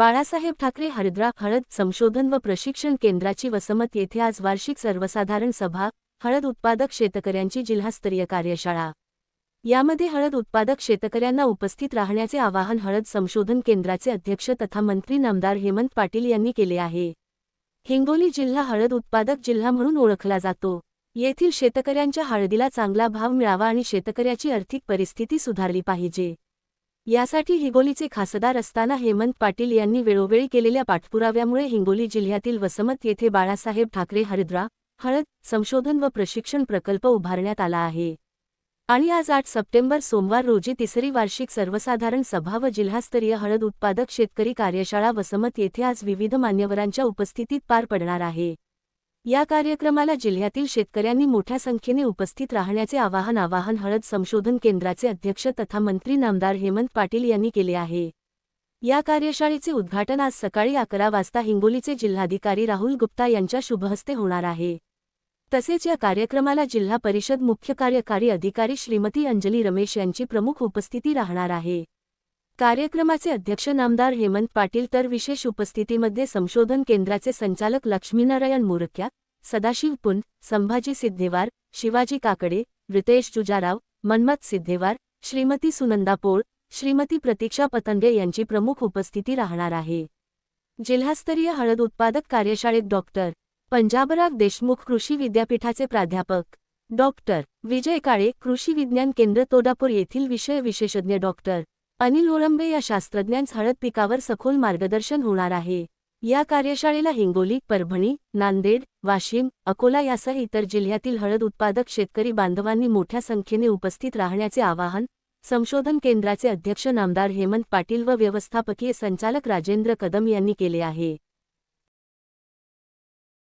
बाळासाहेब ठाकरे हरिद्रा हळद संशोधन व प्रशिक्षण केंद्राची वसमत येथे आज वार्षिक सर्वसाधारण सभा हळद उत्पादक शेतकऱ्यांची जिल्हास्तरीय कार्यशाळा. यामध्ये हळद उत्पादक शेतकऱ्यांना उपस्थित राहण्याचे आवाहन हळद संशोधन केंद्राचे अध्यक्ष तथा मंत्री नामदार हेमंत पाटील यांनी केले आहे. हिंगोली जिल्हा हळद उत्पादक जिल्हा म्हणून ओळखला जातो. येथील शेतकऱ्यांच्या हळदीला चांगला भाव मिळावा आणि शेतकऱ्याची आर्थिक परिस्थिती सुधारली पाहिजे. यासाठी हिंगोलीचे खासदार असताना हेमंत पाटील यांनी वेळोवेळी केलेल्या पाठपुराव्यामुळे हिंगोली जिल्ह्यातील वसमत येथे बाळासाहेब ठाकरे हरिद्रा हळद संशोधन व प्रशिक्षण प्रकल्प उभारण्यात आला आहे. आणि आज आठ सप्टेंबर सोमवार रोजी तिसरी वार्षिक सर्वसाधारण सभा व जिल्हास्तरीय हळद उत्पादक शेतकरी कार्यशाळा वसमत येथे आज विविध मान्यवरांच्या उपस्थितीत पार पडणार आहे. या कार्यक्रमाला जिल्ह्यातील शेतकऱ्यांनी मोठ्या संख्येने उपस्थित राहण्याचे आवाहन आवाहन हळद संशोधन केंद्राचे अध्यक्ष तथा मंत्री नामदार हेमंत पाटील यांनी केले आहे. या कार्यशाळेचे उद्घाटन आज सकाळी अकरा वाजता हिंगोलीचे जिल्हाधिकारी राहुल गुप्ता यांच्या शुभहस्ते होणार आहे. तसेच या कार्यक्रमाला जिल्हा परिषद मुख्य कार्यकारी अधिकारी श्रीमती अंजली रमेश यांची प्रमुख उपस्थिती राहणार आहे. कार्यक्रमाचे अध्यक्ष नामदार हेमंत पाटील तर विशेष उपस्थितीमध्ये संशोधन केंद्राचे संचालक लक्ष्मीनारायण मोरक्या सदाशिव पुंड संभाजी सिद्धेवार शिवाजी काकडे रितेश जुजाराव मन्मथ सिद्धेवार श्रीमती सुनंदा पोळ श्रीमती प्रतीक्षा पतंगे यांची प्रमुख उपस्थिती राहणार आहे. जिल्हास्तरीय हळद उत्पादक कार्यशाळेत डॉक्टर पंजाबराव देशमुख कृषी विद्यापीठाचे प्राध्यापक डॉक्टर विजय काळे कृषी विज्ञान केंद्र तोडापूर येथील विषय विशेषज्ञ डॉक्टर अनिल ओळंबे या शास्त्रज्ञांस हळद पिकावर सखोल मार्गदर्शन होणार आहे. या कार्यशाळेला हिंगोली परभणी नांदेड वाशिम अकोला यासह इतर जिल्ह्यातील हळद उत्पादक शेतकरी बांधवांनी मोठ्या संख्येने उपस्थित राहण्याचे आवाहन संशोधन केंद्राचे अध्यक्ष नामदार हेमंत पाटील व व्यवस्थापकीय संचालक राजेंद्र कदम यांनी केले आहे.